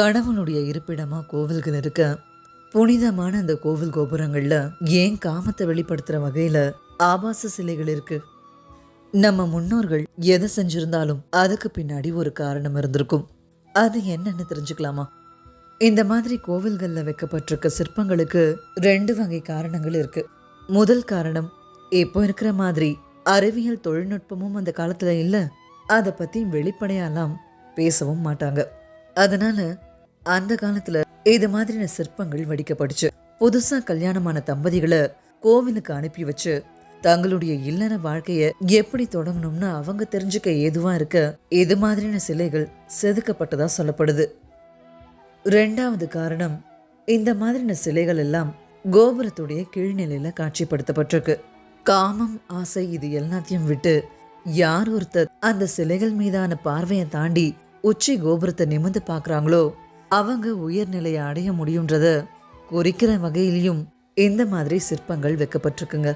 கடவுளுடைய இருப்பிடமாக கோவில்கள் இருக்க புனிதமான அந்த கோவில் கோபுரங்களில் ஏன் காமத்தை வெளிப்படுத்துகிற வகையில் ஆபாச சிலைகள் இருக்கு? நம்ம முன்னோர்கள் எதை செஞ்சிருந்தாலும் அதுக்கு பின்னாடி ஒரு காரணம் இருந்திருக்கும். அது என்னன்னு தெரிஞ்சுக்கலாமா? இந்த மாதிரி கோவில்களில் வைக்கப்பட்டிருக்க சிற்பங்களுக்கு ரெண்டு வகை காரணங்கள் இருக்கு. முதல் காரணம் இப்போ இருக்கிற மாதிரி அறிவியல் தொழில்நுட்பமும் அந்த காலத்தில் இல்லை. அதை பற்றியும் வெளிப்படையாலாம் பேசவும் மாட்டாங்க. அதனால அந்த காலத்துல இது மாதிரியான சிற்பங்கள் வடிக்கப்பட்டுச்சு. புதுசா கல்யாணமான தம்பதிகளை கோவிலுக்கு அனுப்பி வச்சு தங்களுடைய இல்லற வாழ்க்கைய எப்படி தொடங்கணும்னு அவங்க தெரிஞ்சுக்க ஏதுவா இருக்க இது மாதிரியான சிலைகள் செதுக்கப்பட்டதா சொல்லப்படுது. ரெண்டாவது காரணம் இந்த மாதிரியான சிலைகள் எல்லாம் கோபுரத்துடைய கீழ்நிலையில காட்சிப்படுத்தப்பட்டிருக்கு. காமம் ஆசை இது எல்லாத்தையும் விட்டு யார் ஒருத்தர் அந்த சிலைகள் மீதான பார்வையை தாண்டி உச்சி கோபுரத்தை நிமிர்ந்து பாக்குறாங்களோ அவங்க உயர்நிலையை அடைய முடியுன்றத குறிக்கிற வகையிலையும் இந்த மாதிரி சிற்பங்கள் வைக்கப்பட்டிருக்குங்க.